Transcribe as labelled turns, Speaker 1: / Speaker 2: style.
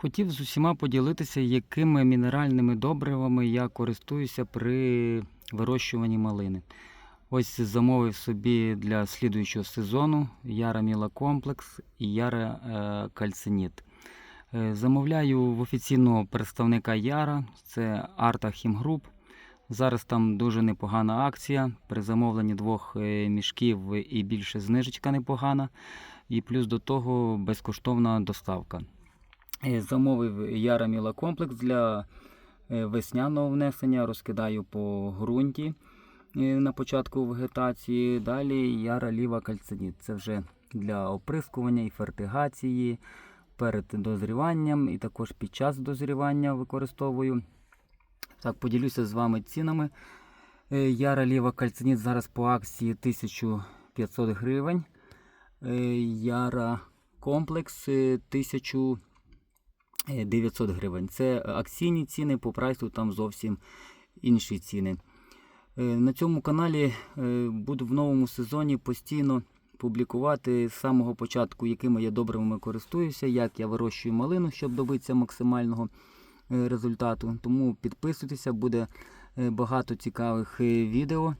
Speaker 1: Хотів з усіма поділитися, якими мінеральними добривами я користуюся при вирощуванні малини. Ось замовив собі для слідуючого сезону Яра Міла Комплекс і Яра е, Кальциніт. Е, Замовляю в офіційного представника Яра, це Арта Хімгруп. Зараз там дуже непогана акція. При замовленні двох е, мішків і більше знижечка непогана. І плюс до того безкоштовна доставка. Е, Замовив Яра Міла комплекс для е, весняного внесення, розкидаю по ґрунті е, на початку вегетації. Далі Яра Ліва кальциніт. Це вже для оприскування і фертигації перед дозріванням, і також під час дозрівання використовую. Так, поділюся з вами цінами. Яра Ліва кальциніт зараз по акції 1500 гривень. Яра комплекс е, 1000 е, 900 гривень. Це акційні ціни, по прайсу там зовсім інші ціни. Е, На цьому каналі е, буду в новому сезоні постійно публікувати з самого початку, якими я добривами користуюся, як я вирощую малину, щоб добитися максимального е, результату. Тому підписуйтеся, буде багато цікавих відео.